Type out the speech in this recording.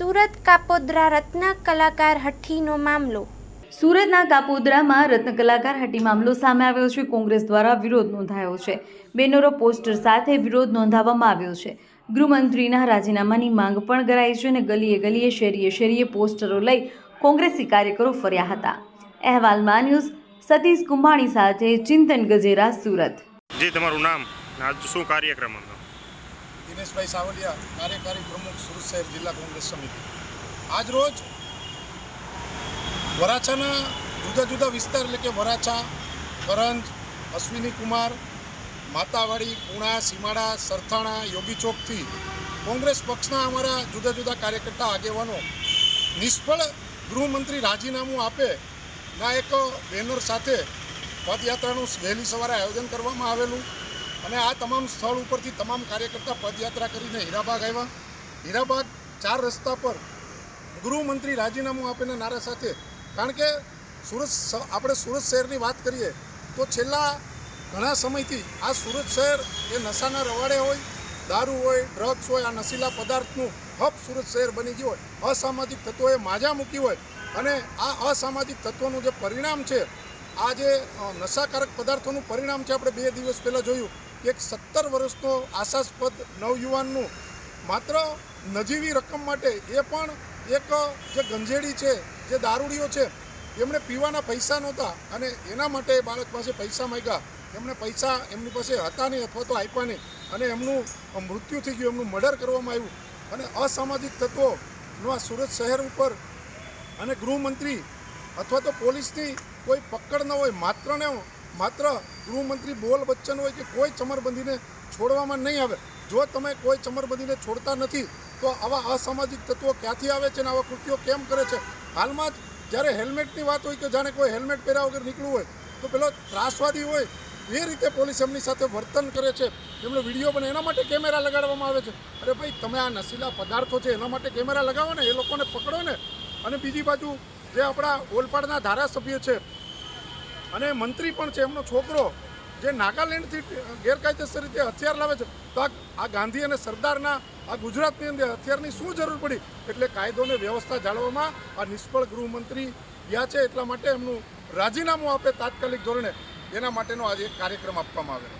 સુરત કાપોદ્રા રત્ન કલાકાર હઠ્ઠીનો મામલો. સુરતના કાપોદ્રામાં રત્ન કલાકાર હટી મામલો સામે આવ્યો છે. કોંગ્રેસ દ્વારા વિરોધ નોંધાયો છે. બેનરો પોસ્ટર સાથે વિરોધ નોંધાવવામાં આવ્યો છે. ગૃહમંત્રીના રાજીનામાની માંગ પણ કરાઈ છે અને ગલીએ ગલીએ શેરીએ શેરીએ પોસ્ટરો લઈ કોંગ્રેસી કાર્યકરો ફર્યા હતા. અહેવાલમાં ન્યૂઝ સતીશ કુંભાણી સાથે ચિંતન ગજેરા સુરત. જી તમારું નામ શું કાર્યક્રમ હતો? દિનેશભાઈ સાવલિયા, કાર્યકારી પ્રમુખ સુરત શહેર જિલ્લા કોંગ્રેસ સમિતિ. આજ રોજ વરાછાના જુદા જુદા વિસ્તાર એટલે કે વરાછા, કરંજ, અશ્વિની કુમાર, માતાવાડી, પુણા, સીમાડા, સરથાણા, યોગી ચોકથી કોંગ્રેસ પક્ષના અમારા જુદા જુદા કાર્યકર્તા આગેવાનો નિષ્ફળ ગૃહમંત્રી રાજીનામું આપે ના એક બેનર સાથે પદયાત્રાનું વહેલી સવારે આયોજન કરવામાં આવેલું. અને આ તમામ સ્થળ ઉપરથી તમામ કાર્યકર્તા પદયાત્રા કરીને હીરાબાગ આવ્યા. હીરાબાગ ચાર રસ્તા પર ગૃહમંત્રી રાજીનામું આપીને નારા સાથે, કારણ કે સુરત આપણે સુરત શહેરની વાત કરીએ, તો છેલ્લા ઘણા સમયથી આ સુરત શહેર એ નશાના રવાડે હોય, દારૂ હોય ડ્રગ્સ હોય, આ નશીલા પદાર્થનું હબ સુરત શહેર બની ગયું હોય. અસામાજિક તત્વોએ માજા મૂકી હોય અને આ અસામાજિક તત્વોનું જે પરિણામ છે, આ જે નશાકારક પદાર્થોનું પરિણામ છે, આપણે બે દિવસ પહેલાં જોયું. એક સત્તર વર્ષનો આશાસ્પદ નવયુવાનનું માત્ર નજીવી રકમ માટે એ પણ એક, જે ગંજેડી છે, જે દારૂડીઓ છે, એમણે પીવાના પૈસા નહોતા અને એના માટે બાળક પાસે પૈસા માંગ્યા. એમણે પૈસા એમની પાસે હતા નહીં અથવા તો આપ્યા નહીં અને એમનું મૃત્યુ થઈ ગયું, એમનું મર્ડર કરવામાં આવ્યું. અને અસામાજિક તત્વોનો આ સુરત શહેર ઉપર અને ગૃહમંત્રી અથવા તો પોલીસની કોઈ પકડ ન હોય, માત્ર ને માત્ર ગૃહમંત્રી બોલ બચ્ચન હોય કે કોઈ ચમરબંધીને છોડવામાં નહીં આવે. જો તમે કોઈ ચમરબંધીને છોડતા નથી, તો આવા અસામાજિક તત્વો ક્યાંથી આવે છે અને આવા કૃત્યો કેમ કરે છે? હાલમાં જ જ્યારે હેલ્મેટની વાત હોય કે જાણે કોઈ હેલ્મેટ પહેર્યા વગર નીકળવું હોય, તો પેલો ત્રાસવાદી હોય એ રીતે પોલીસ એમની સાથે વર્તન કરે છે. એમનો વીડિયો બને એના માટે કેમેરા લગાડવામાં આવે છે. અરે ભાઈ, તમે આ નશીલા પદાર્થો છે, એના માટે કેમેરા લગાવો ને, એ લોકોને પકડો ને. અને બીજી બાજુ જે આપણા ઓલપાડના ધારાસભ્ય છે અને મંત્રી પણ છે, એમનો છોકરો જે નાગાલેન્ડથી ગેરકાયદેસર રીતે હથિયાર લાવે છે. તો આ ગાંધી અને સરદારના, આ ગુજરાતની અંદર હથિયારની શું જરૂર પડી? એટલે કાયદોને વ્યવસ્થા જાળવવામાં આ નિષ્ફળ ગૃહમંત્રી ગયા છે, એટલા માટે એમનું રાજીનામું આપે તાત્કાલિક ધોરણે. એના માટેનો આજે એક કાર્યક્રમ આપવામાં આવેલો